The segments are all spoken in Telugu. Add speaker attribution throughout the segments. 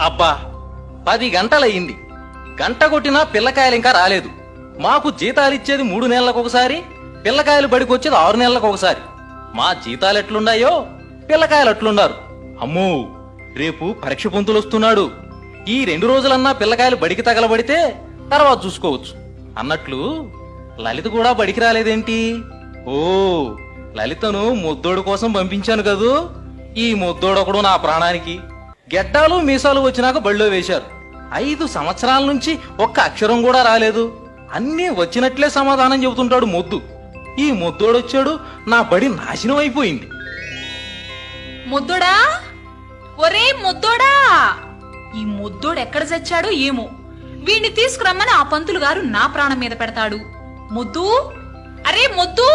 Speaker 1: అబ్బా పది గంటలయ్యింది. గంట కొట్టినా పిల్లకాయలు ఇంకా రాలేదు. మాకు జీతాలిచ్చేది మూడు నెలలకు ఒకసారి పిల్లకాయలు బడికి వచ్చేది ఆరు నెలలకు ఒకసారి. మా జీతాలు ఎట్లున్నాయో పిల్లకాయలు అట్లున్నారు. అమ్మో రేపు పరీక్ష పొంతులు వస్తున్నాడు. ఈ రెండు రోజులన్నా పిల్లకాయలు బడికి తగలబడితే తర్వాత చూసుకోవచ్చు. అన్నట్లు లలిత కూడా బడికి రాలేదేంటి? ఓ లలితను ముద్దోడు కోసం పంపించాను కదూ? ఈ ముద్దోడొకడు నా ప్రాణానికి. గెడ్డాలు మీసాలు వచ్చినాక బళ్ళో వేశారు. ఐదు సంవత్సరాల నుంచి ఒక్క అక్షరం కూడా రాలేదు. అన్నీ వచ్చినట్లే సమాధానం చెబుతుంటాడు మొద్దు. ఈ మొద్దోడొచ్చాడు నా బడి నాశనం అయిపోయింది.
Speaker 2: ముద్దోడా? ఒరే ముద్దోడా! ఈ ముద్దోడు ఎక్కడ చచ్చాడో ఏమో. వీణ్ణి తీసుకురమ్మని ఆ పంతులు గారు నా ప్రాణం మీద పెడతాడు. ముద్దు? అరే ముద్దు!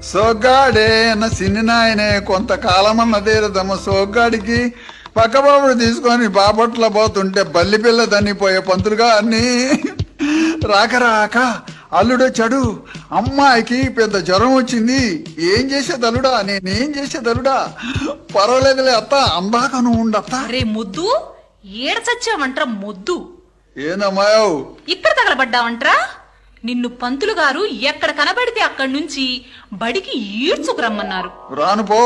Speaker 3: సోగ్గాడే అన్న సిన్ని నాయనే కొంతకాలమన్న తీరదమ్మ సోగ్గాడికి. పక్కబాబుడు తీసుకొని బాపట్ల పోతుంటే బల్లి పిల్ల తన్నిపోయే పంతులుగా అన్ని. రాక రాక అల్లుడొచ్చాడు అమ్మాయికి పెద్ద జ్వరం వచ్చింది. ఏం చేసేది అల్లుడా నేనేం చేసేది అల్లుడా పర్వాలేదులే అత్త అందాక నువ్వు ఉండత్త
Speaker 2: అరే ముద్దు ఏడ చచ్చావంట్రా ముద్దు?
Speaker 3: ఏందమ్మాయవు
Speaker 2: ఇక్కడ తగలబడ్డావంట్రా? నిన్ను పంతులు గారు ఎక్కడ కనబడితే అక్కడి నుంచి బడికి ఈడ్చుకురమ్మన్నారు
Speaker 3: రాను పో.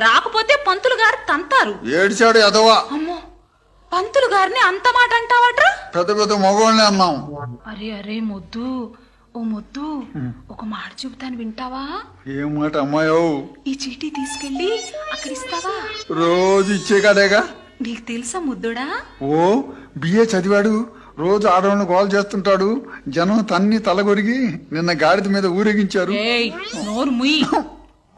Speaker 2: రాకపోతే పంతులు గారు తంతారు.
Speaker 3: ఏడిచాడు ఎదవా
Speaker 2: అమ్మో పంతులు గారిని అంత మాట అంటావట్రా?
Speaker 3: పెద్ద పెద్ద మగవాళ్ళని అన్నాం.
Speaker 2: అరే అరే ముద్దు. ఓ ముద్దు ఒక మాట చెబుతాను వింటావా?
Speaker 3: ఏం మాట అమ్మాయవు
Speaker 2: ఈ చీటీ తీసుకెళ్ళి అక్కడ ఇస్తావా?
Speaker 3: రోజు ఇచ్చే కాడేగా
Speaker 2: నీకు తెలుసా ముద్దుడా?
Speaker 3: ఓ బిఏ చదివాడు. రోజు ఆడవాళ్ళని కాల్ చేస్తుంటాడు. జనం తన్ని తలగొరిగి నిన్న గాడిద మీద ఊరేగించారు.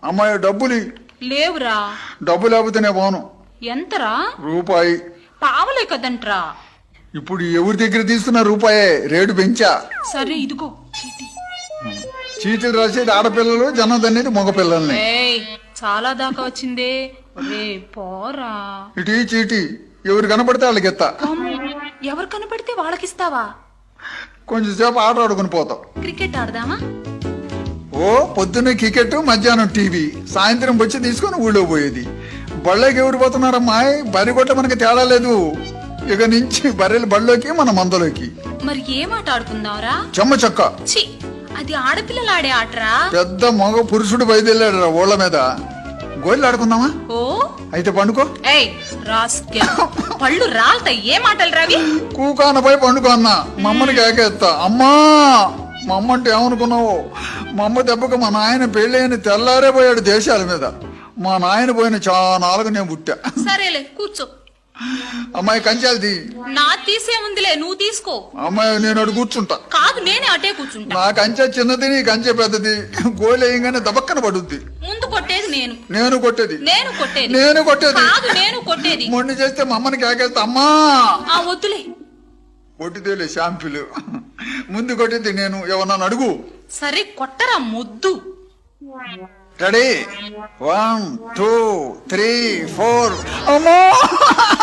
Speaker 3: అమ్మాయి డబ్బులు
Speaker 2: లేవురా.
Speaker 3: డబ్బు లేకపోతేనే పోను.
Speaker 2: ఎంతరా?
Speaker 3: రూపాయి.
Speaker 2: పావలే కదంట్రా.
Speaker 3: ఇప్పుడు ఎవరి దగ్గర తీసుకున్న రూపాయే? రేటు పెంచా.
Speaker 2: సరే ఇదిగో చీటీ.
Speaker 3: చీటీలు రాసేది ఆడపిల్లలు జనం తన్నేది మగపిల్లల్ని.
Speaker 2: చాలా దాకా వచ్చిందే. పోరా.
Speaker 3: ఇటు చీటీ. ఎవరు కనపడితే వాళ్ళకి ఎత్తా
Speaker 2: ఎవరు కనపడితే వాళ్ళకిస్తావా?
Speaker 3: కొంచెం సేపు ఆట ఆడుకుని పోతాం.
Speaker 2: క్రికెట్ ఆడదామా?
Speaker 3: ఓ పొద్దున్నే క్రికెట్ మధ్యాహ్నం టీవీ. సాయంత్రం వచ్చి తీసుకొని ఊళ్ళో పోయేది. బళ్ళకి ఎవరు పోతున్నారమ్మా? బరి కొట్ట మనకి తేడా లేదు. ఇక నుంచి బర్రెలు బళ్ళలోకి మన మందలోకి.
Speaker 2: మరి ఏం ఆట ఆడుకుందాంరా?
Speaker 3: చెమ్మ చక్క.
Speaker 2: అది ఆడపిల్లలు ఆడే ఆటరా?
Speaker 3: పెద్ద మగ పురుషుడు బయలుదేరాడు రా ఊళ్ళ మీద. గోళ్ళు ఆడుకుందామా
Speaker 2: ఓ?
Speaker 3: అయితే పండుకో.
Speaker 2: ఏయ్ రాస్కెల్. పళ్ళు రాల్తాయి. ఏ మాటలు రావి?
Speaker 3: కూకానపై పండుకో అన్న. మమ్మని కేకేస్తా అమ్మా మా అమ్మ అంటే ఏమనుకున్నావు? మా అమ్మ దెబ్బకు మా నాయన పెళ్ళైన తెల్లారే పోయాడు దేశాల మీద. మా నాయన పోయిన చానాలుగు నేను పుట్టా.
Speaker 2: సరేలే కూర్చో.
Speaker 3: అమ్మాయి కంచాలది
Speaker 2: నా తీసే ఉందిలే నువ్వు తీసుకో.
Speaker 3: అమ్మాయి నేను అటు కూర్చుంటా.
Speaker 2: కాదు నేనే అటే కూర్చుంటా.
Speaker 3: నా కంచె చిన్నది నీ కంచె పెద్దది. గోలు వేయంగానే దబక్కన పడుద్ది.
Speaker 2: ముందు కొట్టేది నేను.
Speaker 3: నేను కొట్టేది.
Speaker 2: నేను కొట్టేది.
Speaker 3: నేను కొట్టేది.
Speaker 2: కాదు నేను కొట్టేది.
Speaker 3: మొండి చేస్తే మా అమ్మని కేకేస్తా. అమ్మా!
Speaker 2: ఆ వద్దులే.
Speaker 3: కొట్టిదేలే షాంపులు. ముందు కొట్టింది నేను. ఎవరన్నా అడుగు.
Speaker 2: సరే కొట్టరా ముద్దు.
Speaker 3: Ready one two three four అమ్మా!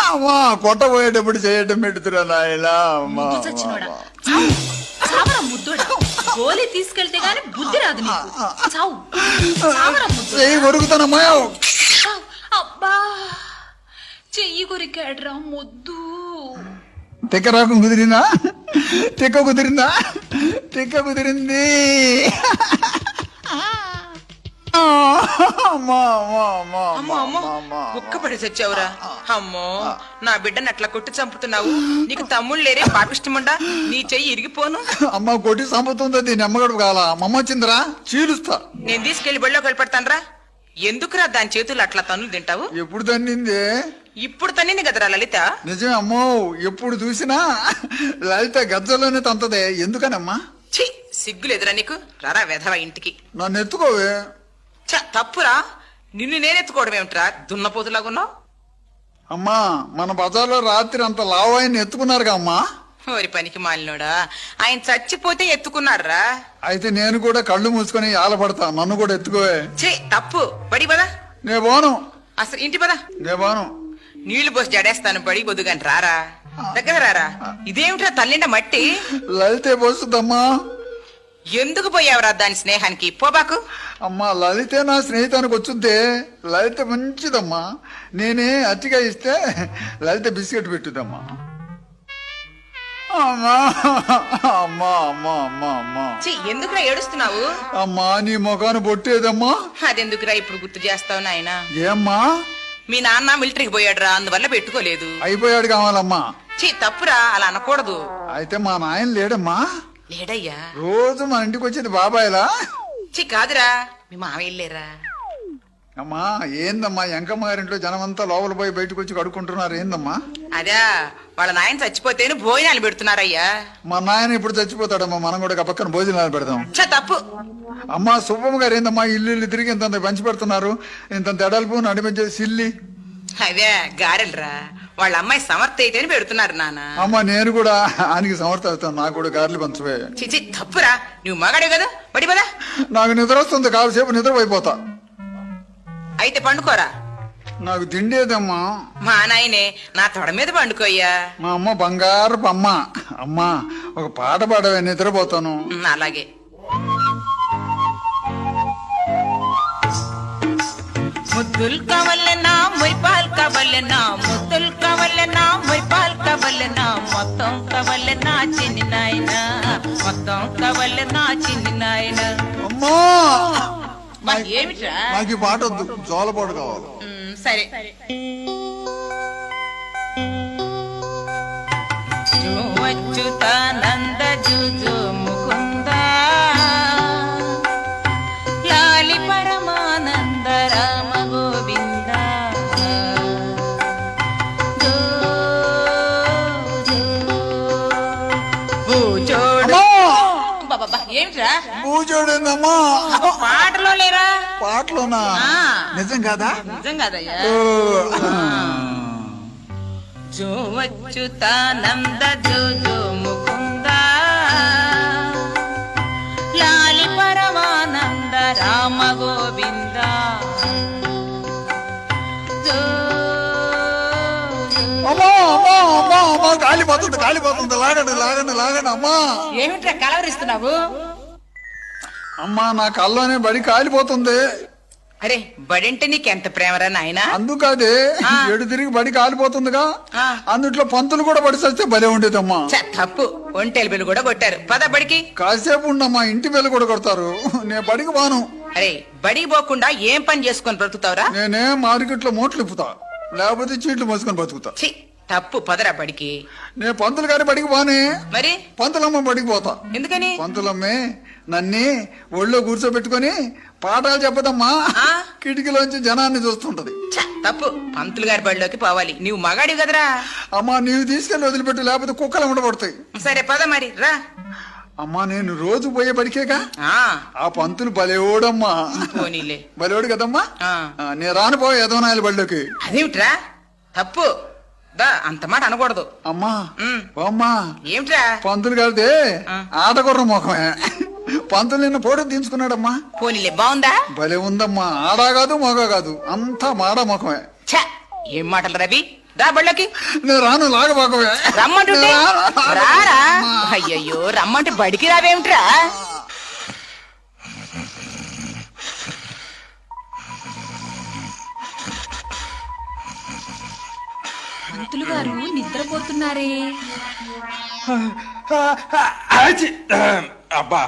Speaker 3: అమ్మా! కొట్టబోయేటప్పుడు చేయటం పెడుతురా నాయనా అమ్మా
Speaker 2: గోలీ తీసుకెళ్తే గాని బుద్ధి రాదు నీకు. చావు. చావరా ముద్దు
Speaker 3: చెయ్యి కొరుకుతానమ్మా
Speaker 2: చావు. అబ్బా! చెయ్యి కొరికాడ్రా ముద్దు.
Speaker 3: తిక్క రాకం కుదిరిందా? తిక్క కుదిరిందా? తిక్క కుదిరింది. అమ్మా, అమ్మా, అమ్మా,
Speaker 4: అమ్మో అమ్మో
Speaker 3: అమ్మా,
Speaker 4: కుక్కపడి చచ్చావురా. అమ్మో నా బిడ్డని అట్లా కొట్టి చంపుతున్నావు. నీకు తమ్ముళ్ళు లేరే పాపిష్టముండా. నీ చెయ్యి ఇరిగిపోను.
Speaker 3: అమ్మ కొట్టి సంపుతుంది దీని అమ్మగడు కాల మమ్మ వచ్చిందిరా చీలుస్తా.
Speaker 4: నేను తీసుకెళ్ళి బళ్ళోకి వెళ్ళిపెడతానరా ఎందుకురా దాని చేతులు అట్లా తన్నులు తింటావు?
Speaker 3: ఎప్పుడు తన్నింది?
Speaker 4: ఇప్పుడు తన్నింది కదరా లలిత.
Speaker 3: నిజమే అమ్మో ఎప్పుడు చూసినా లలిత గజ్జలోనే తంతదే. ఎందుకనమ్మా?
Speaker 4: ఛీ సిగ్గులేదురా నీకు. రారా వెధవ ఇంటికి.
Speaker 3: నన్ను ఎత్తుకోవే.
Speaker 4: తప్పురా. నిన్ను నేనెత్తుకోవడం ఏమిట్రా? దున్నపోతులాగున్నావు?
Speaker 3: అమ్మా మన బజార్లో రాత్రి అంత లావాయిని ఎత్తుకున్నారుగా అమ్మా.
Speaker 4: ఓరి పనికి మాలినోడా. ఆయన చచ్చిపోతే ఎత్తుకున్నాడురా.
Speaker 3: అయితే నేను కూడా కళ్ళు మూసుకొని ఆలపడతా. నన్ను కూడా ఎత్తుకోవే.
Speaker 4: ఛీ తప్పు. బడి పదా.
Speaker 3: నే పోను.
Speaker 4: అసలు ఇంటి పదా.
Speaker 3: నే పోను.
Speaker 4: నీళ్ళు పోసి జడేస్తాను బడి కొద్దుగాని రారా. దగ్గర రారా. ఇదేమిట్రా తల్లిండ మట్టి?
Speaker 3: లలితే పోస్తుందమ్మా.
Speaker 4: ఎందుకు పోయావురా దాని స్నేహానికి? పోబాకు
Speaker 3: అమ్మా లలితే నా స్నేహితానికి వచ్చుద్దే. లలిత మంచిదమ్మా. నేనే అట్టిగా ఇస్తే లలిత బిస్కెట్ పెట్టుదమ్మా. అమ్మా అమ్మా అమ్మా అమ్మా అమ్మా.
Speaker 4: ఛీ, ఎందుకురా ఏడుస్తున్నావు?
Speaker 3: అమ్మా నీ ముఖాన్ని బొట్టేదమ్మా.
Speaker 4: అదెందుకురా ఇప్పుడు గుర్తు చేస్తావు నాయనా?
Speaker 3: ఏమ్మా?
Speaker 4: మీ నాన్న మిలిటరీకి పోయాడురా అందువల్ల పెట్టుకోలేదు.
Speaker 3: అయిపోయాడు కావాలమ్మా.
Speaker 4: చీ తప్పురా అలా అనకూడదు.
Speaker 3: అయితే మా నాయన లేడమ్మా.
Speaker 4: లేడయ్యా.
Speaker 3: రోజు మన ఇంటికి వచ్చేది బాబాయ్లా?
Speaker 4: చీ కాదురా. మీ మామయ్య లేరా
Speaker 3: అమ్మా ఏందమ్మా ఎంకమ్మ గారింట్లో జనమంతా లోపల పోయి బయటకు వచ్చి కడుక్కుంటున్నారు ఏందమ్మా?
Speaker 4: అదా వాళ్ళ నాయన చచ్చిపోతేనే భోజనాలు పెడుతున్నారయ్యా.
Speaker 3: మా నాయన ఇప్పుడు చచ్చిపోతాడమ్మా మనం కూడా పక్కన భోజనాలు పెడదాం.
Speaker 4: చ తప్పు.
Speaker 3: అమ్మా సుబ్బమ్మ గారు ఏందమ్మా ఇల్లు ఇల్లు తిరిగి ఇంత పంచి పెడుతున్నారు ఇంత ఎడల్పు నడిపించే సిల్లి.
Speaker 4: అదే గారెలరా. వాళ్ళ అమ్మాయి సమర్థ అయితేనే పెడుతున్నారు నాన్న
Speaker 3: అమ్మా నేను కూడా ఆయనకి సమర్థ అవుతాను. నాకు కూడా గారెలు పంచవే.
Speaker 4: చిచి తప్పురా. నువ్వు మగాడే కదా. బడి పదా.
Speaker 3: నాకు నిద్ర వస్తుంది. కాసేపు నిద్ర అయిపోతా
Speaker 4: అయితే పండుకోరా.
Speaker 3: నాకు తిండేదమ్మా.
Speaker 4: మా నాయనే నా తొడ మీద పండుకోయ్యా.
Speaker 3: మా అమ్మ బంగారపు అమ్మ. అమ్మా ఒక పాట పాడవే నిద్రపోతాను.
Speaker 4: అలాగే. ముద్దులు కావాలన్నా మొయ్పాలు కావాలన్నా ముద్దులు కావాలన్నా మొయ్పాలు కావాలన్నా మొత్తం కావాలన్నా చిన్ని నాయన మొత్తం కావాలన్నా చిన్ని నాయన.
Speaker 3: అమ్మా!
Speaker 4: ఏమిట్రా
Speaker 3: నాకు పాట వద్దు జోలపాట కావాలి.
Speaker 4: సరే.
Speaker 3: పూజోడేందమ్మా
Speaker 4: పాటలో లేరా?
Speaker 3: పాటలోనా. నిజం కాదా?
Speaker 4: నిజం కాదయ్యా.
Speaker 3: ఓ.
Speaker 4: జో అచ్యుతానంద జో జో ముకుంద. లాలి పరమానంద రామ గోవింద జో, జో.
Speaker 3: అమ్మా అమ్మా అమ్మా అమ్మా కాలిపోతుంది కాలిపోతుంది లాగండి లాగండి లాగండి అమ్మా.
Speaker 4: ఏమిట్రా కలవరిస్తున్నావు?
Speaker 3: అమ్మా నా కల్లోనే బడి కాలిపోతుంది.
Speaker 4: అరే బడింటే నీకెంత ప్రేమరా నాయనా?
Speaker 3: అందుకదే. ఎడు తిరిగి బడి కాలిపోతుందిగా. అందుట్లో పంతులు కూడా బడి చస్తే భలే ఉండేదమ్మా.
Speaker 4: తప్పు. ఒంటెలు బిల్లు కూడా కొట్టారు. పద బడికి.
Speaker 3: కాసేపు ఉండమ్మా ఇంటి వెళ్ళి కూడా కొడతారు. నేను బడికి బాను
Speaker 4: అరే బడికి పోకుండా ఏం పని చేసుకొని బ్రతుకుతావురా?
Speaker 3: నేనే మార్కెట్లో మోట్లు ఇప్పుతా. లేకపోతే చీట్లు మోసుకొని బతుకుతా
Speaker 4: తప్పు. పదరా బడికి.
Speaker 3: నేను పంతులు గారి బడికి బానే
Speaker 4: మరి?
Speaker 3: పంతులమ్మ బడికి పోతా.
Speaker 4: ఎందుకని?
Speaker 3: పంతులమ్మే నన్ని ఒళ్ళో కూర్చోబెట్టుకొని పాఠాలు చెప్పదమ్మా? కిటికీలోంచి జనాన్ని చూస్తుంటది.
Speaker 4: తప్పు. పంతులు గారి బడిలోకి పోవాలి. నీవు మగాడి కదరా.
Speaker 3: అమ్మా నీవు తీసుకెళ్ళి వదిలిపెట్టు లేకపోతే కుక్కలు ఉండబడతాయి
Speaker 4: సరే పద మరి రా.
Speaker 3: అమ్మా నేను రోజు పోయే బడికేగా?
Speaker 4: ఆ.
Speaker 3: ఆ పంతులు బలేవోడమ్మా. బలేవాడు కదమ్మా? నేను రాను పోయే యదవనాయల బడిలోకి.
Speaker 4: అదేమిట్రా? తప్పు. దా అంత మాట అనకూడదు.
Speaker 3: అమ్మా అమ్మా
Speaker 4: ఏమిట్రా?
Speaker 3: పంతులు కలితే. ఆటగుర్ర ముఖమే. పంతులు నిన్న పోటీ దించుకున్నాడమ్మా
Speaker 4: పోనీలే బాగుందా
Speaker 3: భలే ఉందమ్మా ఆడా కాదు మగ కాదు అంతా మాడ ముఖమే
Speaker 4: ఛ ఏం మాటలు రవి దా బళ్ళకి
Speaker 3: నేను రాను
Speaker 4: రమ్మంటుంటే. రారా
Speaker 3: అమ్మా.
Speaker 4: అయ్యయ్యో రమ్మంటే బడికి రావేమిట్రా
Speaker 2: పంతులు గారు నిద్రపోతున్నారే!
Speaker 1: అబ్బా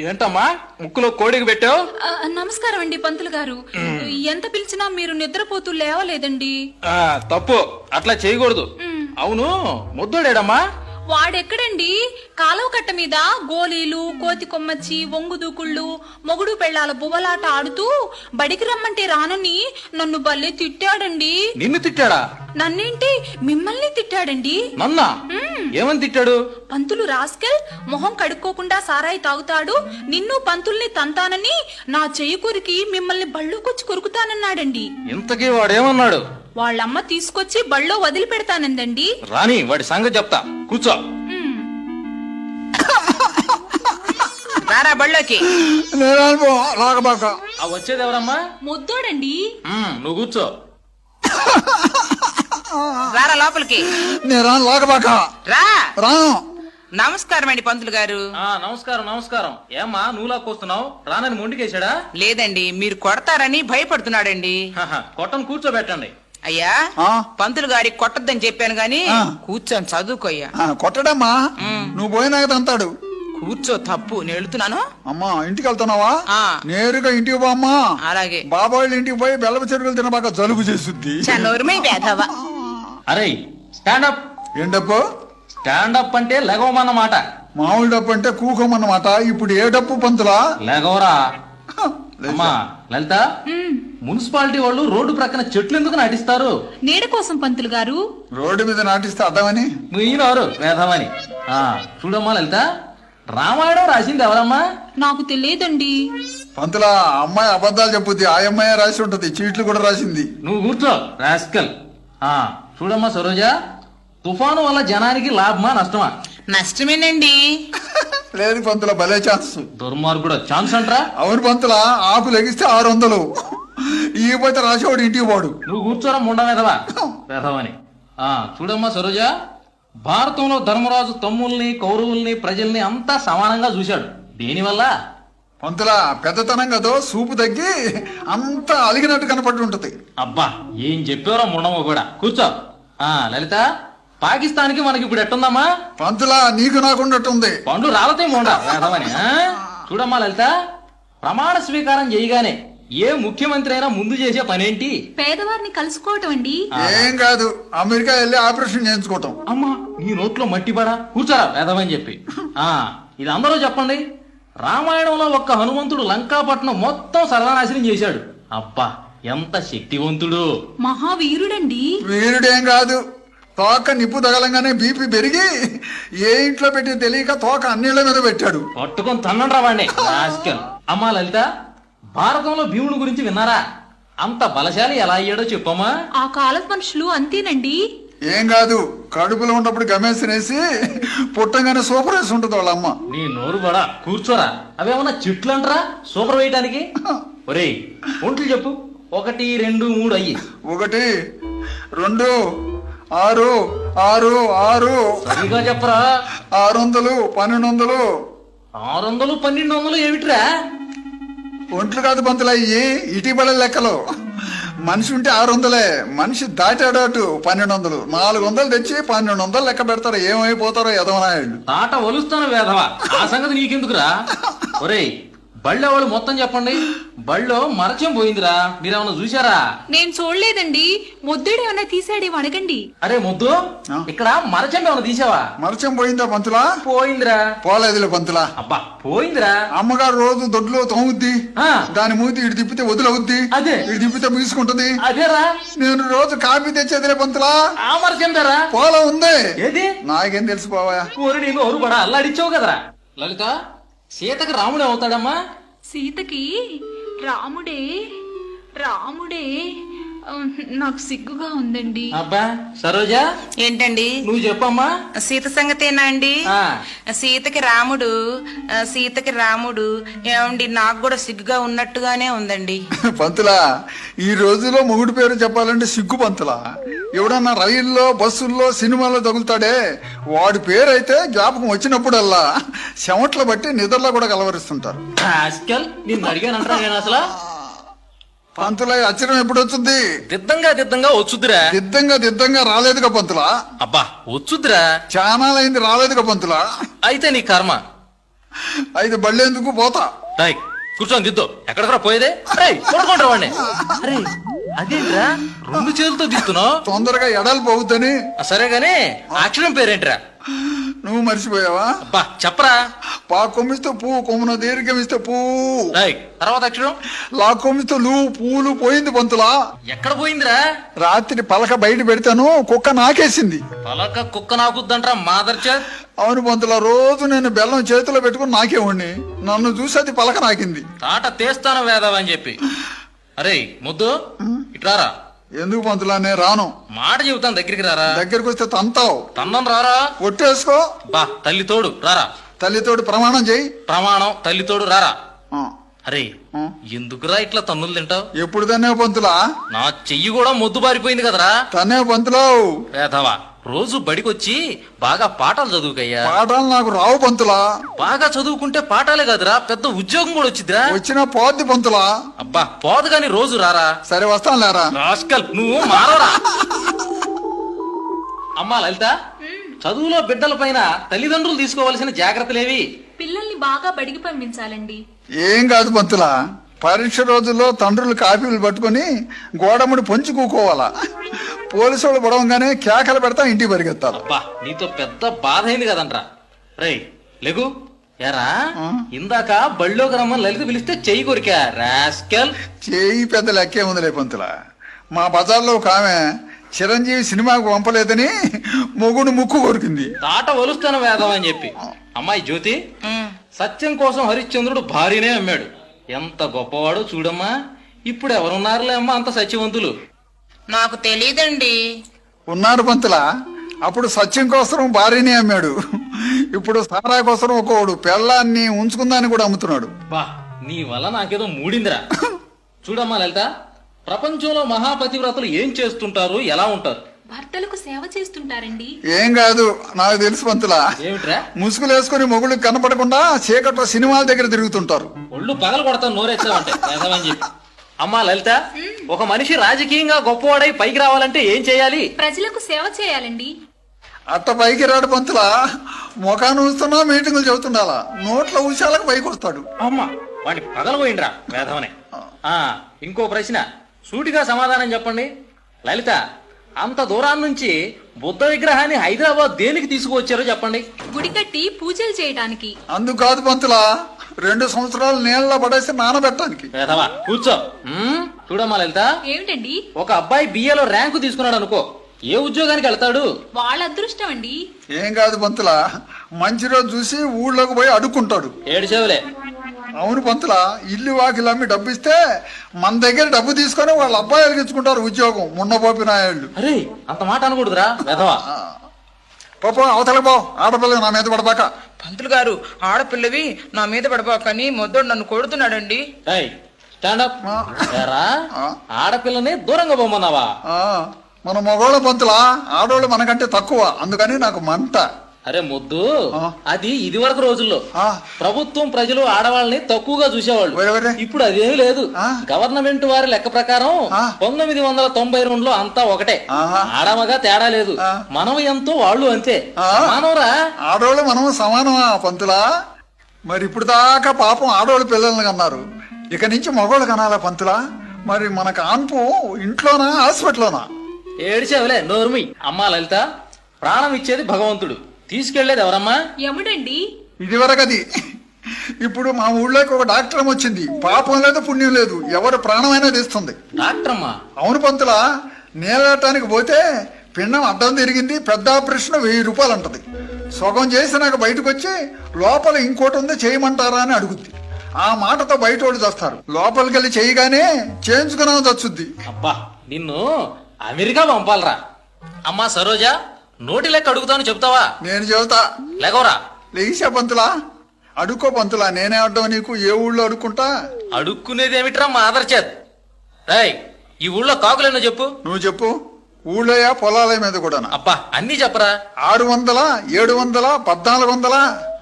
Speaker 1: ఏంటమ్మా ముక్కులో కోడికి పెట్టావు?
Speaker 2: నమస్కారం అండి పంతులు గారు. ఎంత పిలిచినా మీరు నిద్రపోతూ లేవలేదండి.
Speaker 1: తప్పు. అట్లా చేయకూడదు. అవును ముద్దోడేడమ్మా.
Speaker 2: వాడెక్కడండి? కాలువ కట్ట మీద గోలీలు కోతి కొమ్మచ్చి ఒంగు దూకుళ్ళు మొగుడు పెళ్ళాల బువ్వలాట ఆడుతూ బడికి రమ్మంటే రానని నన్ను భలే తిట్టాడండి.
Speaker 1: నిన్ను తిట్టాడా?
Speaker 2: నన్నేంటి? మిమ్మల్ని తిట్టాడండి.
Speaker 1: నన్నా? ఏమని తిట్టాడు?
Speaker 2: పంతులు రాస్కెల్ మొహం కడుక్కోకుండా సారాయి తాగుతాడు. నిన్ను పంతుల్ని తంతానని నా చెయ్యి కొరికి మిమ్మల్ని బళ్ళోకొచ్చి కొరుకుతానన్నాడండి.
Speaker 1: ఇంతకీ వాడేమన్నాడు?
Speaker 2: వాళ్ళమ్మ తీసుకొచ్చి బళ్ళో వదిలిపెడతానందండి.
Speaker 1: రాని వాడి సంగతి చెప్తా. కూర్చో.
Speaker 2: మ్,
Speaker 4: రారా బళ్ళోకి.
Speaker 3: నేను రాను పో లాగబాక
Speaker 1: ఆ వచ్చేది ఎవరమ్మా
Speaker 2: ముద్దోడండి.
Speaker 1: ఉమ్, నువ్వు కూర్చో.
Speaker 4: రారా లోపలికి.
Speaker 3: నేను రాను లాగబాక
Speaker 4: రా.
Speaker 3: రాను.
Speaker 4: నమస్కారం అండి పంతులు గారు.
Speaker 1: ఆ నమస్కారం నమస్కారం. ఏమ్మా నువ్వులా కోస్తున్నావు? రానని మొండికేశాడా?
Speaker 4: లేదండి మీరు కొడతారని భయపడుతున్నాడండి.
Speaker 1: హహ, కొట్టను కూర్చోబెట్టండి.
Speaker 4: అయ్యా
Speaker 3: ఆ?
Speaker 4: పంతులు గారికి కొట్టద్దని చెప్పాను గాని. కూర్చొని చదువుకోయ్యా.
Speaker 3: కొట్టడమ్మా. నువ్వు పోయినాక తంతాడు
Speaker 4: కూర్చో తప్పు నేను వెళుతున్నాను.
Speaker 3: అమ్మా ఇంటికి వెళ్తున్నావా?
Speaker 4: ఆ.
Speaker 3: నేరుగా ఇంటికి పోమ్మా
Speaker 4: అలాగే.
Speaker 3: బాబాళ్ళ ఇంటికి పోయి బెల్లపు చెరుకులు తినబాక జలుబు చేస్తుంది
Speaker 1: అరే స్టాండప్
Speaker 3: ఏంటప్పు
Speaker 1: స్టాండప్ అంటే లెగవమన్నమాట.
Speaker 3: మామూలు డప్పు అంటే కూకోమన్నమాట. ఇప్పుడు ఏ డప్పు పంతులా?
Speaker 1: లెగవరా? అమ్మా లలిత మున్సిపాలిటీ వాళ్ళు రోడ్డు ప్రక్కన చెట్లు ఎందుకు నాటిస్తారు?
Speaker 2: నీడ కోసం పంతులు గారు.
Speaker 3: రోడ్డు మీద నాటిస్తే అర్థమని?
Speaker 1: మీనవరు వేధమని ఆ చూడమ్మా లలిత. రామాయణం రాసింది ఎవరమ్మా?
Speaker 2: నాకు తెలియదండి.
Speaker 3: పంతులా అమ్మాయి అబద్ధాలు చెప్పుద్ది. ఆ అమ్మాయి రాసి ఉంటది. చీట్లు కూడా రాసింది.
Speaker 1: నువ్వు కూర్చో రాస్కల్. ఆ చూడమ్మా సరోజ. తుఫాను వల్ల జనానికి లాభమా నష్టమా?
Speaker 4: నష్టమేనండి.
Speaker 3: లేదు పంతుల భలే ఛాన్స్.
Speaker 1: దుర్మార్గుడు ఛాన్స్ అంట్రా?
Speaker 3: అవును పంతుల ఆపు లెగిస్తే ఆరు వందలు ఇకపోతే రాసేవాడు ఇంటికి పోడు.
Speaker 1: నువ్వు కూర్చోరా ముండ మీదవా వేధవని ఆ చూడమ్మా సరోజ భారతంలో ధర్మరాజు తమ్ముల్ని కౌరవుల్ని ప్రజల్ని అంతా సమానంగా చూశాడు. దేనివల్ల?
Speaker 3: పంతుల పెద్దతనం కదో సూపు తగ్గి అంతా అలిగినట్టు కనపడి ఉంటది.
Speaker 1: అబ్బా ఏం చెప్పారో ముండమ్మ కూడా. కూర్చో. ఆ లలిత. పాకిస్తాన్కి మనకి ఇప్పుడు ఎట్టుందమ్మా?
Speaker 3: పంతుల నీకు నాకున్నట్టుంది
Speaker 1: పండు రాలతే ముండ. వేధవని ఆ? చూడమ్మా లలిత ప్రమాణ స్వీకారం చేయగానే ఏ ముఖ్యమంత్రి అయినా ముందు చేసే పనేంటి?
Speaker 2: పేదవారిని కలుసుకోవటం అండి.
Speaker 3: ఏం కాదు అమెరికా వెళ్ళి ఆపరేషన్ చేయించుకోవటం.
Speaker 1: అమ్మా నీ నోట్లో మట్టి పడా? కూర్చోరా వేదమని చెప్పి. ఆ ఇది అందరూ చెప్పండి. రామాయణంలో ఒక్క హనుమంతుడు లంకాపట్నం మొత్తం సర్వనాశనం చేశాడు. అబ్బా ఎంత శక్తివంతుడు.
Speaker 2: మహావీరుడండి.
Speaker 3: వీరుడేం కాదు తోక నిప్పు తగలంగానే బీపీ పెరిగి ఏ ఇంట్లో పెట్టి తెలియక తోక అన్నిళ్ళ మీద పెట్టాడు.
Speaker 1: పట్టుకొని తన్నండ్రా వాడిని అమ్మా లలిత భారతంలో భీముడి గురించి విన్నారా? అంత బలశాలి ఎలా అయ్యాడో చెప్పమ్మా.
Speaker 2: ఆ కాలపు మనుషులు అంతేనండి.
Speaker 3: ఏం కాదు కడుపులో ఉన్నప్పుడు గమేసినేసి పుట్టంగానే సూపర్ వేసి ఉంటుంది వాళ్ళ అమ్మ.
Speaker 1: నీ నోరు బడా కూర్చోరా. అవేమన్నా చెట్లు అంటరా సూపర్ వేయటానికి? ఒరేయ్ ఒంట్లు చెప్పు. ఒకటి రెండు మూడు అయ్యి.
Speaker 3: ఒకటి రెండు ఆరు ఆరు ఆరు.
Speaker 1: సరిగా చెప్పరా?
Speaker 3: ఆరు వందలు పన్నెండు వందలు
Speaker 1: ఆరు వందలు పన్నెండు వందలు ఏమిట్రా?
Speaker 3: ఒంట్లు కాదు పంతులు అయ్యి ఇటీవల లెక్కలు. మనిషి ఉంటే ఆరు వందలే మనిషి దాటాడు అటు పన్నెండు వందలు నాలుగు వందలు తెచ్చి పన్నెండు వందలు లెక్క పెడతారు. ఏమైపోతారో ఎదవనాయుడు
Speaker 1: తాట ఒలుస్తాను వేధవా. ఆ సంగతి నీకెందుకురా? ఒరేయ్ బళ్ళో వాళ్ళు మొత్తం చెప్పండి. బళ్ళో మరచం పోయిందిరా. మీరేమన్నా చూసారా
Speaker 2: నేను చూడలేదండి. ముద్దుడు ఏమైనా తీసాడేమో అడగండి.
Speaker 1: అరే ముద్దు? ఇక్కడ మరచం ఏమన్నా తీసావా?
Speaker 3: మరచం పోయిందా పంతులా?
Speaker 1: పోయిందిరా.
Speaker 3: పోలేదులే పంతులా.
Speaker 1: అబ్బా పోయిందిరా.
Speaker 3: అమ్మగారు రోజు దొడ్లో తోముద్ది.
Speaker 1: ఆ.
Speaker 3: దాని మూతి ఇటు తిప్పితే వదిలవుద్ది.
Speaker 1: అదే.
Speaker 3: ఇటు తిప్పితే ముగిసుకుంటుంది.
Speaker 1: అదేరా.
Speaker 3: నేను రోజు కాఫీ తెచ్చేదిలే పంతులా.
Speaker 1: ఆ మరచం దారా
Speaker 3: పోల ఉంది.
Speaker 1: ఏది?
Speaker 3: నాకేం తెలిసిపోవా
Speaker 1: ఊరి నీకు పడా అల్లాడిచ్చావు కదరా. లలిత సీతకు రాముడే అవుతాడమ్మా?
Speaker 2: సీతకి రాముడే రాముడే. నాకు సిగ్గుగా ఉందండి.
Speaker 1: అబ్బా సరోజా?
Speaker 4: ఏంటండి?
Speaker 1: నువ్వు చెప్పమ్మా.
Speaker 4: సీత సంగతేనా అండి?
Speaker 1: ఆ.
Speaker 4: సీతకి రాముడు సీతకి రాముడు ఏమండి నాకు కూడా సిగ్గుగా ఉన్నట్టుగానే ఉందండి.
Speaker 3: పంతులా ఈ రోజులో మొగుడు పేరు చెప్పాలంటే సిగ్గు పంతులా. ఎవడన్నా రైల్లో బస్సుల్లో సినిమాల్లో తగులుతాడే వాడి పేరు అయితే జ్ఞాపకం వచ్చినప్పుడల్లా చెమట్లు బట్టి నిద్రలో కూడా కలవరిస్తుంటారు.
Speaker 1: అసలు.
Speaker 3: పంతుల అచ్చరం ఎప్పుడు వచ్చింది
Speaker 1: దిద్దంగా దిద్దంగా వచ్చుద్దిరా.
Speaker 3: దిద్దంగా దిద్దంగా రాలేదుగా పంతులా?
Speaker 1: అబ్బా వచ్చుద్దిరా.
Speaker 3: చానాలైంది రాలేదుగా పంతులా?
Speaker 1: అయితే నీ కర్మ.
Speaker 3: అయితే బళ్ళేందుకు పోతా?
Speaker 1: రాయ్ కూర్చొని దిద్దు. ఎక్కడికరా పోయేదే? రేయ్ చూడకుండా వాడిని అరే అదేంట్రా? రెండు చేతులతో దిస్తున్నావు
Speaker 3: తొందరగా ఎడలు పోవద్దని
Speaker 1: సరే గాని అక్షరం పేరేంట్రా?
Speaker 3: నువ్వు మర్చిపోయావా?
Speaker 1: అబ్బా చెప్పరా?
Speaker 3: పా కొమ్మిస్తే పువ్వు కొమ్మున దీర్ఘమిస్తే పువ్వు
Speaker 1: రాయ్ తర్వాత అక్షరం?
Speaker 3: లా కొమ్మిస్తే లూ పూలు పోయింది పంతులా.
Speaker 1: ఎక్కడ పోయిందిరా?
Speaker 3: రాత్రి పలక బయట పెడతాను కుక్క నాకేసింది.
Speaker 1: పలక కుక్క నాకుద్దంట్రా మాదర్చా.
Speaker 3: అవును పంతుల రోజు నేను బెల్లం చేతిలో పెట్టుకుని నాకేవాడిని నన్ను చూసి అది పలక నాకింది.
Speaker 1: తాట తీస్తాను వేదవా అని చెప్పి. అరే ముద్దు ఇట్రారా
Speaker 3: ఎందుకు పంతులా నేను రాను.
Speaker 1: మాట చెబుతాను దగ్గరికి రారా?
Speaker 3: దగ్గరికి వస్తే తంతావు.
Speaker 1: తన్నం రారా?
Speaker 3: ఒట్టేసుకో.
Speaker 1: బా తల్లి తోడు రారా?
Speaker 3: తల్లితోటి ప్రమాణం చేయి.
Speaker 1: ప్రమాణం తల్లి తోడు రారా?
Speaker 3: ఆ,
Speaker 1: అరే
Speaker 3: ఆ.
Speaker 1: ఎందుకురా ఇట్లా తన్నులు తింటావు?
Speaker 3: ఎప్పుడు తనే పంతులా?
Speaker 1: నా చెయ్యి కూడా మొద్దు బారిపోయింది కదరా?
Speaker 3: తనే పంతులావు.
Speaker 1: వేధవా రోజు బడికొచ్చి బాగా పాఠాలు చదువుకయ్యా.
Speaker 3: పాఠాలు నాకు రావు పంతులా.
Speaker 1: బాగా చదువుకుంటే పాఠాలే కాదురా పెద్ద ఉద్యోగం కూడా వచ్చిద్దిరా.
Speaker 3: వచ్చిన పోద్ది పంతులా.
Speaker 1: అబ్బా పోదు గాని రోజు రారా.
Speaker 3: సరే వస్తాను లేరా?
Speaker 1: రాస్కల్ నువ్వు మారరా అమ్మా లలిత చదువులో బిడ్డల పైన తల్లిదండ్రులు తీసుకోవాల్సిన జాగ్రత్తలేవి?
Speaker 2: పిల్లల్ని బాగా బడికి పంపించాలండి.
Speaker 3: ఏం కాదు పంతులా. పరీక్ష రోజుల్లో తండ్రులు కాపీలు పట్టుకొని గోడముడి పొంచి కూకోవాలా? పోలీసు వాళ్ళు పడవంగానే కేకలు పెడతా ఇంటికి పరిగెత్తాలి?
Speaker 1: అబ్బా నీతో పెద్ద బాధ అయింది కదంట్రా. రేయ్ లెగు. ఎరా ఇందాక బళ్ళోకి రమ్మని లలిత పిలిస్తే చెయ్యి కొరికా రాస్కల్.
Speaker 3: చేయి పెద్ద లెక్కే ఉందిలే పంతులా. మా బజార్లో ఒక ఆమె చిరంజీవి సినిమాకు పంపలేదని మొగుడు ముక్కు కొరికింది.
Speaker 1: తాట వలుస్తాను వేదం అని చెప్పి. అమ్మాయి జ్యోతి సత్యం కోసం హరిశ్చంద్రుడు భార్యనే అమ్మాడు. ఎంత గొప్పవాడో చూడమ్మా. ఇప్పుడు ఎవరున్నారులే అమ్మా అంత సత్యవంతులు?
Speaker 4: నాకు తెలియదండి
Speaker 3: ఉన్నారు పంతులా. అప్పుడు సత్యం కోసం భార్యని అమ్మాడు. ఇప్పుడు సారా కోసం ఒకడు పెళ్ళాన్ని ఉంచుకుందాన్ని కూడా అమ్ముతున్నాడు.
Speaker 1: బా నీ వల్ల నాకేదో మూడిందిరా. చూడమ్మా లలిత ప్రపంచంలో మహాపతివ్రతలు ఏం చేస్తుంటారు ఎలా ఉంటారు?
Speaker 2: భర్తలకు సేవ చేస్తుంటారండి.
Speaker 3: ఏం కాదు నాకు తెలుసు పంతులా.
Speaker 1: ఏమిట్రా?
Speaker 3: ముసుగులు వేసుకుని మొగుడు కనపడకుండా చీకట్లో సినిమాల దగ్గర తిరుగుతుంటారు.
Speaker 1: ఒళ్ళు పగలు కొడతాను నోరెచ్చావంటే చెప్పి. అమ్మా లలిత ఒక మనిషి రాజకీయంగా గొప్పవాడై పైకి రావాలంటే ఏం చేయాలి?
Speaker 2: ప్రజలకు సేవ చేయాలండి.
Speaker 3: అట్ట పైకి రాడు పంతులా. ముఖాన్ని ఊస్తున్నా మీటింగులు చెబుతుండాలా. నోట్ల ఉషాలకు పైకి వస్తాడు.
Speaker 1: అమ్మా వాడిని పగలపోయిండ్రా వేధవనే. ఆ ఇంకో ప్రశ్న. సూటిగా సమాధానం చెప్పండి. లలిత అంత దూరాన్ని నుంచి బుద్ధ విగ్రహాన్ని హైదరాబాద్ దేనికి తీసుకువచ్చారో చెప్పండి.
Speaker 2: గుడి కట్టి పూజలు చేయటానికి
Speaker 3: అందుకు కాదు పంతులా రెండు సంవత్సరాలు నీళ్ళ పడేసి నానబెట్టడానికి.
Speaker 1: కూర్చో. ఉమ్, చూడమ్మా లలిత.
Speaker 2: ఏమిటండి?
Speaker 1: ఒక అబ్బాయి బిఏలో ర్యాంకు తీసుకున్నాడు అనుకో. ఏ ఉద్యోగానికి వెళ్తాడు?
Speaker 2: వాళ్ళ అదృష్టం అండి.
Speaker 3: ఏం కాదు పంతులా మంచి రోజు చూసి ఊళ్ళోకి పోయి అడుక్కుంటాడు.
Speaker 1: ఏడు చెవులే.
Speaker 3: అవును పంతులా ఇల్లు వాకిలు అమ్మి డబ్బు ఇస్తే మన దగ్గర డబ్బు తీసుకొని వాళ్ళ అబ్బాయిలు ఇచ్చుకుంటారు ఉద్యోగం మున్నపోపి నాయుళ్ళు.
Speaker 1: అరే అంత మాట అనకూడదురా వేధవా.
Speaker 3: పాప అవతల పో ఆడపిల్ల నా మీద పడబాక.
Speaker 4: పంతులు గారు ఆడపిల్లవి నా మీద పడబాకని మొద్దోడు నన్ను కొడుతున్నాడండి.
Speaker 1: స్టాండప్. ఆడపిల్లని దూరంగా పోమన్నావా
Speaker 3: ఆ, మన మగోళ్ళ పంతులా ఆడోళ్ళు మనకంటే తక్కువ అందుకని నాకు మంట.
Speaker 1: అరే ముద్దు. అది ఇది వరకు రోజుల్లో ప్రభుత్వం ప్రజలు ఆడవాళ్ళని తక్కువగా చూసేవాళ్ళు. ఇప్పుడు అదేమీ లేదు. గవర్నమెంట్ వారి లెక్క ప్రకారం. పంతొమ్మిది వందల తొంభై రెండులో అంతా ఒకటే. ఆడమగా తేడా లేదు. మనం ఎంతో వాళ్ళు అంతే. మానవరా
Speaker 3: ఆడోళ్ళు మనం సమానమా పంతులా మరి ఇప్పుడు దాకా పాపం ఆడోళ్ళు పిల్లల్ని కన్నారు ఇక నుంచి మగోళ్ళు కనాలా పంతులా మరి మన కాన్పు ఇంట్లోనా హాస్పిటల్లోనా
Speaker 1: ఏడిచేవలే నోర్మి అమ్మా లలిత ప్రాణం ఇచ్చేది భగవంతుడు తీసుకెళ్ళేది ఎవరమ్మా?
Speaker 2: యముడండి.
Speaker 3: ఇదివరకది. ఇప్పుడు మా ఊళ్ళోకి ఒక డాక్టర్ వచ్చింది పాపం లేదు పుణ్యం లేదు. ఎవరు ప్రాణమైనా తీస్తుంది.
Speaker 1: డాక్టర్ అమ్మా
Speaker 3: అవును పంతులా నేలటానికి పోతే పిండం అడ్డం తిరిగింది పెద్ద ఆపరేషన్ వెయ్యి రూపాయలు అంటది సగం చేసి నాకు బయటకు వచ్చి లోపల ఇంకోటి ఉంది చేయమంటారా అని అడుగుద్ది. ఆ మాటతో బయట వాళ్ళు చేస్తారు. లోపలికి వెళ్ళి చేయగానే చేయించుకున్నాం చచ్చుద్ది.
Speaker 1: అబ్బా నిన్ను అమెరికా పంపాలరా. అమ్మా సరోజా నోటి లెక్క అడుగుతాను చెప్తావా?
Speaker 3: నేను చెబుతా.
Speaker 1: లేకవరా
Speaker 3: లేచా పంతులా? అడుక్కో పంతులా నేనే అడ్డం నీకు ఏ ఊళ్ళో అడుక్కుంటా?
Speaker 1: అడుక్కునేది ఏమిట్రా మా ఆదర్చేత్ రాయ్ ఈ ఊళ్ళో కాకులేనో చెప్పు.
Speaker 3: నువ్వు చెప్పు. ఊళ్ళోయా పొలాల మీద కూడా
Speaker 1: అబ్బా అన్ని చెప్పరా.
Speaker 3: ఆరు వందల ఏడు వందల పద్నాలుగు వందల?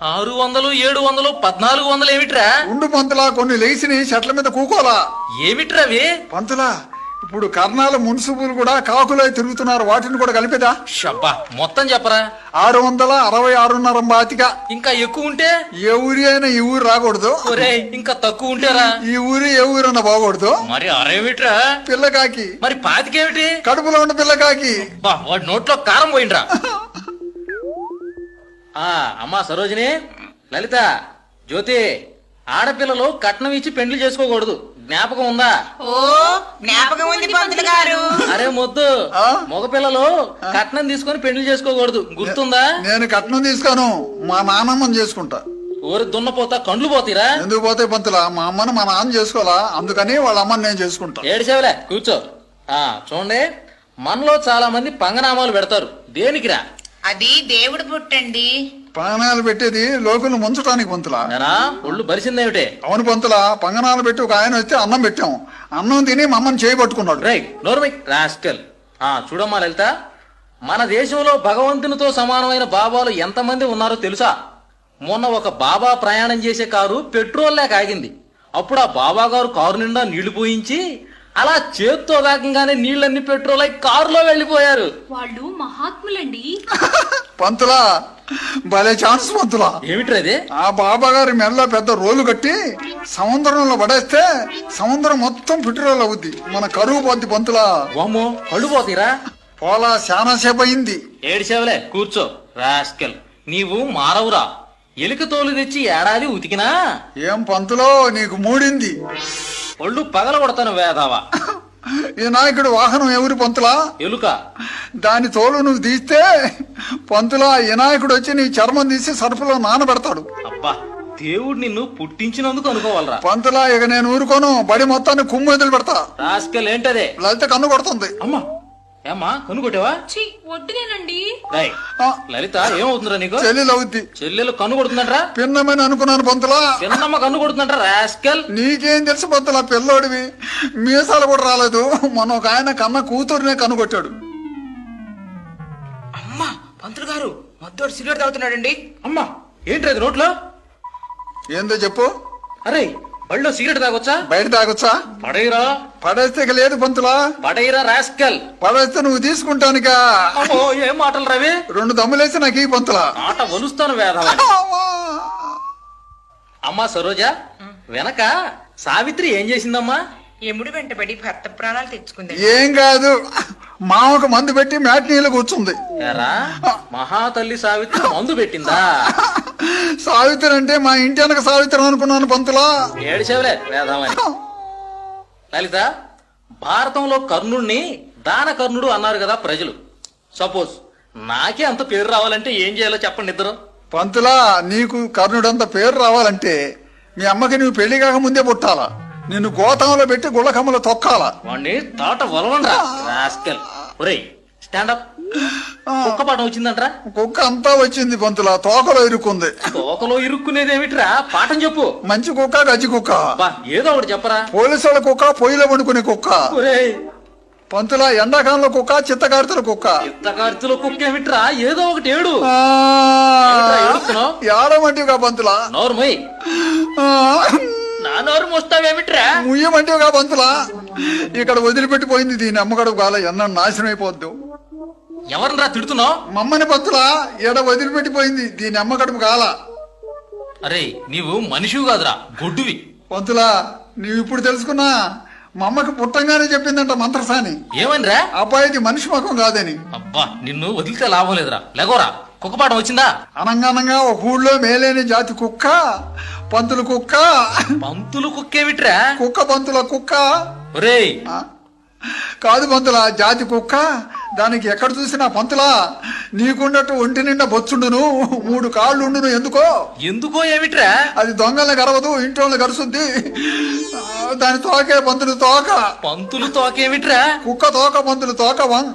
Speaker 1: ఆరు వందలు ఏడు వందలు పద్నాలుగు వందలు ఏమిట్రా?
Speaker 3: ఉండు పంతులా కొన్ని లేచిని చెట్ల మీద కూకోలా.
Speaker 1: ఏమిట్రా అవి?
Speaker 3: పంతులా ఇప్పుడు కర్ణాల మున్సిపులు కూడా కాకులై తిరుగుతున్నారు. వాటిని కూడా కలిపేదా?
Speaker 1: షబ్బా మొత్తం చెప్పరా?
Speaker 3: ఆరు వందల అరవై ఆరున్నర బాతిక.
Speaker 1: ఇంకా ఎక్కువ ఉంటే?
Speaker 3: ఏ ఊరి అయినా ఈ ఊరు రాకూడదు.
Speaker 1: ఒరే ఇంకా తక్కువ ఉంటేరా?
Speaker 3: ఈ ఊరి ఏ ఊరన్నా బాగూడదు.
Speaker 1: మరి అరేమిట్రా
Speaker 3: పిల్లకాకి.
Speaker 1: మరి పాతికేమిటి?
Speaker 3: కడుపులో ఉన్న పిల్లకాకి.
Speaker 1: వాడి నోట్లో కారం పోయిండ్రా. ఆ అమ్మా సరోజిని లలిత జ్యోతి ఆడపిల్లలు కట్నం ఇచ్చి పెండ్లి చేసుకోకూడదు. జ్ఞాపకం ఉందా?
Speaker 4: ఓ జ్ఞాపకం ఉంది పంతులు గారు.
Speaker 1: అరే మొద్దు? మగపిల్లలు కట్నం తీసుకొని పెండ్లి చేసుకోకూడదు. గుర్తుందా?
Speaker 3: నేను కట్నం తీసుకోను మా నాన్నమ్మని చేసుకుంటా.
Speaker 1: ఊరి దున్నపోతా కండ్లు పోతీరా?
Speaker 3: ఎందుకు పోతే పంతులా? మా అమ్మని మా నాన్న చేసుకోవాలా? అందుకని వాళ్ళ అమ్మని నేను చేసుకుంటా.
Speaker 1: ఏడిసేవలే కూర్చో. ఆ చూడండి మనలో చాలా మంది పంగనామాలు పెడతారు. దేనికిరా?
Speaker 4: అది దేవుడు పుట్టండి.
Speaker 3: ప్రాణాలు పెట్టేది లోకులు ముంచడానికి పంతులా.
Speaker 1: ఒళ్ళు బరిసిందేమిటే
Speaker 3: అవును పంతులా పంగనాలు పెట్టి ఒక ఆయన వస్తే అన్నం పెట్టాం. అన్నం తిని మా అమ్మని చేయి పట్టుకున్నాడు
Speaker 1: రైట్ నోర్మై రాస్కల్. ఆ చూడమ్మా లలిత. మన దేశంలో భగవంతునితో సమానమైన బాబాలు ఎంతమంది ఉన్నారో తెలుసా? మొన్న ఒక బాబా ప్రయాణం చేసే కారు పెట్రోల్ లేక ఆగింది. అప్పుడు ఆ బాబా గారు కారు నిండా నీళ్ళు పోయించి అలా చేత్తో వేగంగానే నీళ్ళన్ని పెట్రోల్ అయి కారులో వెళ్ళిపోయారు.
Speaker 2: వాళ్ళు మహాత్ములండి.
Speaker 3: పంతులా భలే ఛాన్స్ పంతులా.
Speaker 1: ఏమిట్రది
Speaker 3: ఆ బాబా గారి మెడలో పెద్ద రోలు కట్టి సముద్రంలో పడేస్తే సముద్రం మొత్తం పెట్రోల్ అవుద్ది. మన కరువు పోద్ది పంతులా.
Speaker 1: వామ్మో కళ్ళు పోతీరా?
Speaker 3: పోలా చాలా సేపు అయింది
Speaker 1: ఏడిసేవలే కూర్చో. రాస్కెల్ నీవు మారవురా. ఎలుక తోలు తెచ్చి ఏడాది ఉతికినా?
Speaker 3: ఏం పంతులో నీకు మూడింది.
Speaker 1: ఒళ్ళు పగల కొడతాను వేదావా
Speaker 3: ఈ నాయకుడు వాహనం ఎవరి పంతులా?
Speaker 1: ఎలుక.
Speaker 3: దాని తోలు నువ్వు తీస్తే పంతులా ఈ నాయకుడు వచ్చి నీ చర్మం తీసి సరుపులో నానబెడతాడు.
Speaker 1: అబ్బా దేవుడు నిన్ను పుట్టించినందుకు అనుకోవాలరా.
Speaker 3: పంతులా ఇక నేను ఊరుకోను. బడి మొత్తాన్ని కుమ్ము వదిలి పెడతా
Speaker 1: రాస్కెల్ ఏంటదే?
Speaker 3: లలిత కన్ను కొడుతుంది.
Speaker 1: అమ్మా ఏమ్మా కనుగొట్టావా?
Speaker 2: ఛీ వడ్డునేనండి
Speaker 1: రేయ్, లలిత ఏమవుతుందిరా నీకు?
Speaker 3: చెల్లెలు అవుద్ది.
Speaker 1: చెల్లెలు కన్ను కొడుతుందంట్రా
Speaker 3: పిన్నమని అనుకున్నాను పంతులా.
Speaker 1: చిన్నమ్మ కన్ను కొడుతుందంట్రా రాస్కెల్?
Speaker 3: నీకేం తెలుసు పంతులా పిల్లోడివి? మీసాలు కూడా రాలేదు. మన ఒక ఆయన కన్న కూతురునే కనుగొట్టాడు.
Speaker 4: అమ్మా పంతులు గారు మొద్దోడు సిగరెట్ తాగుతున్నాడండి.
Speaker 1: అమ్మా ఇది నోట్లో?
Speaker 3: ఏందో చెప్పు.
Speaker 1: అరే బళ్ళో సిగరెట్ తాగొచ్చా?
Speaker 3: బయట తాగొచ్చా?
Speaker 1: పడైరా
Speaker 3: పడేస్తే ఇక లేదు పంతులా.
Speaker 1: పడైరా రాస్కెల్.
Speaker 3: పడేస్తే నువ్వు తీసుకుంటానికా?
Speaker 1: అమ్మో ఏం మాటలు రవి?
Speaker 3: రెండు దమ్ములేసి నాకు ఈ పంతులా.
Speaker 1: ఆట వలుస్తాను వేధవా. అమ్మా! సరోజ వెనక సావిత్రి ఏం చేసిందమ్మా?
Speaker 4: ఎముడు వెంటబడి భర్త ప్రాణాలు తెచ్చుకుంది.
Speaker 3: ఏం కాదు మామకు మందు పెట్టి మ్యాట్నీలు కూర్చుంది.
Speaker 1: ఎరా మహాతల్లి సావిత్రి మందు పెట్టిందా?
Speaker 3: సావిత్రి అంటే మా ఇంటి వెనక సావిత్రి అనుకున్నాను పంతులా.
Speaker 1: ఏడిసేవలే వేదామని. లలిత భారతంలో కర్ణుణ్ణి దాన కర్ణుడు అన్నారు కదా ప్రజలు. సపోజ్ నాకే అంత పేరు రావాలంటే ఏం చేయాలో చెప్పండి ఇద్దరు.
Speaker 3: పంతులా నీకు కర్ణుడంత పేరు రావాలంటే మీ అమ్మకి నువ్వు పెళ్ళి కాక ముందే పుట్టాలా? నిన్ను గోతంలో పెట్టి గుళ్ళకమ్మలో తొక్కాలా?
Speaker 1: వాణ్ణి తాట రాస్కెల్. ఒరేయ్ స్టాండప్ కుక్క పాఠం వచ్చిందంట్రా?
Speaker 3: కుక్క అంతా వచ్చింది పంతులా తోకలో ఇరుక్కుంది.
Speaker 1: తోకలో ఇరుక్కునేది ఏమిట్రా? పాఠం చెప్పు.
Speaker 3: మంచి కుక్క గజ్జి కుక్క.
Speaker 1: ఏదో ఒకటి చెప్పరా.
Speaker 3: పోలీసు వాళ్ళ కుక్క పొయ్యిలో వండుకునే కుక్క. పంతులా ఎండాకాలంలో కుక్క చిత్తకారుతుల కుక్క.
Speaker 1: చిత్తకార్తులో కుక్క ఏమిట్రా? ఏదో ఒకటి ఏడు?
Speaker 3: ఏడమంటివిగా పంతులా?
Speaker 1: నోరుమోయ్
Speaker 3: ఆ,
Speaker 1: నా నోరు మోస్తావేమిట్రా
Speaker 3: ముయ్యమంటివిగా పంతులా? ఇక్కడ వదిలిపెట్టిపోయింది దీని అమ్మగడు గాల. ఎన్న నాశనం అయిపోద్దు
Speaker 1: ఎవరినరా తిడుతున్నావు?
Speaker 3: మమ్మని పంతులా ఎడ వదిలిపెట్టిపోయింది? దీని అమ్మగడుపు గాల
Speaker 1: అరే నీవు మనిషివి కాదురా గొడ్డువి.
Speaker 3: పంతులా నీవు ఇప్పుడు తెలుసుకున్నా మా అమ్మకి పుట్టంగానే చెప్పిందంట మంత్రసాని.
Speaker 1: ఏమనిరా
Speaker 3: అబ్బాయిది మనిషి ముఖం కాదని.
Speaker 1: అబ్బా నిన్ను వదిలితే లాభం లేదురా. లేకోరా కుక్క పాఠం వచ్చిందా?
Speaker 3: అనంగానంగా ఒక ఊళ్ళో మేలేని జాతి కుక్క పంతులు కుక్క.
Speaker 1: పంతులు కుక్కేమిట్రా
Speaker 3: కుక్క పంతుల కుక్క.
Speaker 1: ఒరేయ్?
Speaker 3: కాదు పంతులా జాతి కుక్క. దానికి ఎక్కడ చూసినా పంతులా నీకున్నట్టు ఒంటి నిండా బొచ్చుండును మూడు కాళ్ళు ఉండును ఎందుకో?
Speaker 1: ఎందుకో ఏమిట్రా?
Speaker 3: అది దొంగల్ని గరవదు ఇంట్లో గరుస్తుంది దాని తోకే పంతులు తోక.
Speaker 1: పంతులు తోకేమిట్రా?
Speaker 3: కుక్క తోక పంతులు తోక వం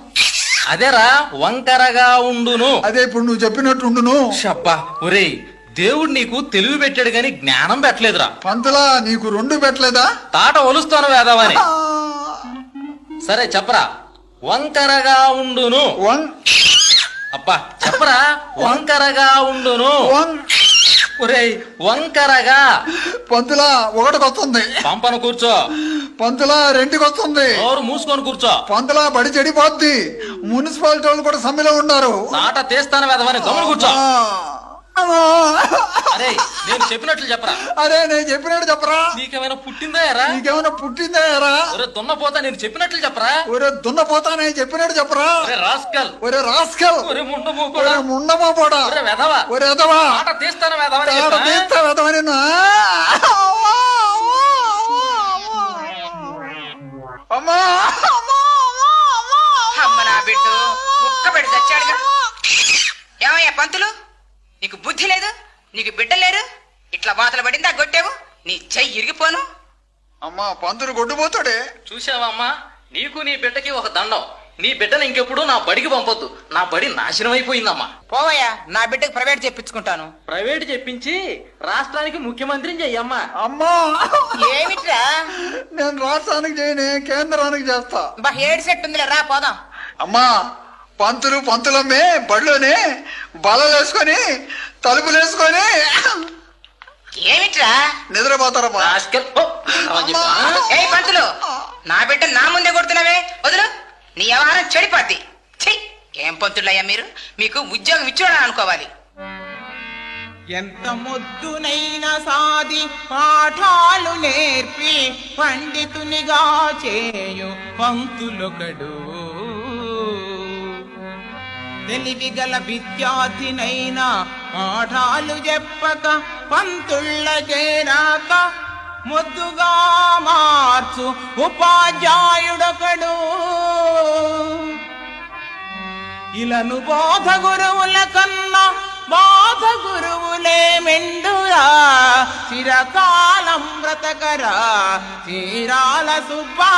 Speaker 1: అదేరా వంకరగా ఉండును.
Speaker 3: అదే ఇప్పుడు నువ్వు చెప్పినట్టు ఉండును.
Speaker 1: షబ్బా ఒరేయ్ దేవుడు నీకు తెలివి పెట్టాడు గాని జ్ఞానం పెట్టలేదురా.
Speaker 3: పంతులా నీకు రెండు పెట్టలేదా?
Speaker 1: తాట ఒలుస్తాను వేదవని. సరే చెప్పరా? వంకరగా ఉండును. అబ్బా చెప్పరా? వంకరగా ఉండును. ఒరేయ్ వంకరగా.
Speaker 3: పంతులా ఒకటికి వస్తుంది
Speaker 1: పంపను కూర్చో.
Speaker 3: పంతులా రెండుకి వస్తుంది
Speaker 1: నోరు మూసుకొని కూర్చో.
Speaker 3: పంతులా బడి చెడిపోద్ది. మున్సిపాలిటీ వాళ్ళు కూడా సమ్మెలో ఉన్నారు.
Speaker 1: తాట తీస్తాను వేదవని. గమని కూర్చో. అరే నేను చెప్పినట్లు చెప్పరా?
Speaker 3: అరే నేను చెప్పినట్టు చెప్పరా?
Speaker 1: నీకేమైనా పుట్టిందా ఎరా?
Speaker 3: నీకేమైనా పుట్టిందా ఎరా?
Speaker 1: ఒరే దున్నపోతా నేను చెప్పినట్లు చెప్పరా?
Speaker 3: ఒరే దున్నపోతానే చెప్పినట్టు చెప్పరా?
Speaker 1: ఒరే రాస్కల్.
Speaker 3: ఒరే రాస్కల్.
Speaker 1: ఒరే
Speaker 3: ముండమా
Speaker 1: ఒరే వెధవా.
Speaker 3: ఒరే
Speaker 1: తాట తీస్తాను
Speaker 3: తాడ
Speaker 1: చెప్పరా?
Speaker 3: తీస్తా వెదవా నిన్ను. అమ్మా
Speaker 4: అమ్మ నా బిడ్డ కుక్క పెడి చచ్చాడుగా ఏమయ్యా పంతులు? నీకు బుద్ధి లేదు? నీకు బిడ్డ లేరు? ఇట్లా వాతలు పడిందా? గొట్టావు? నీ చెయ్యి ఇరిగిపోను.
Speaker 3: అమ్మా పంతులు గొడ్డుపోతాడే.
Speaker 1: చూసావా అమ్మా? నీకు నీ బిడ్డకి ఒక దండం. నీ బిడ్డను ఇంకెప్పుడు నా బడికి పంపొద్దు. నా బడి నాశనం అయిపోయిందమ్మా.
Speaker 4: పోవయ్యా నా బిడ్డకు ప్రైవేట్ చెప్పించుకుంటాను.
Speaker 1: ప్రైవేట్ చెప్పించి రాష్ట్రానికి ముఖ్యమంత్రిని చెయ్యమ్మా.
Speaker 3: అమ్మా!
Speaker 4: ఏమిట్రా?
Speaker 3: నేను రాష్ట్రానికి చేయనే కేంద్రానికి చేస్తా.
Speaker 4: బా ఏడు సెట్ ఉందిలే రా పోదాం.
Speaker 3: అమ్మా పంతులు పంతులమ్మే బళ్ళోనే బలలు వేసుకొని తలుపులు వేసుకొని
Speaker 5: ఏమిట్రా?
Speaker 3: నిద్రపోతారమ్మా.
Speaker 5: పంతులు. నా బిడ్డ నా ముందే కొడుతున్నావే. వదులు. నీ వ్యవహారం చెడిపోద్ది. ఛీ ఏం పంతులయ్యా మీరు? మీకు ఉద్యోగం ఇచ్చాడని అనుకోవాలి.
Speaker 4: ఎంత ముద్దునైన సాది పాఠాలు నేర్పి పండితునిగా చేయు పంతులొకడు. తెలివిగల విద్యార్థినైనా పాఠాలు చెప్పక పంతుళ్ళకే రాక ముద్దుగా మార్చు ఉపాధ్యాయుడొకడు. ఇలను బోధ గురువుల కన్నా బాధ గురువులే మెండురా చిరకాలం బ్రతకరా చీరాల సుబ్బా.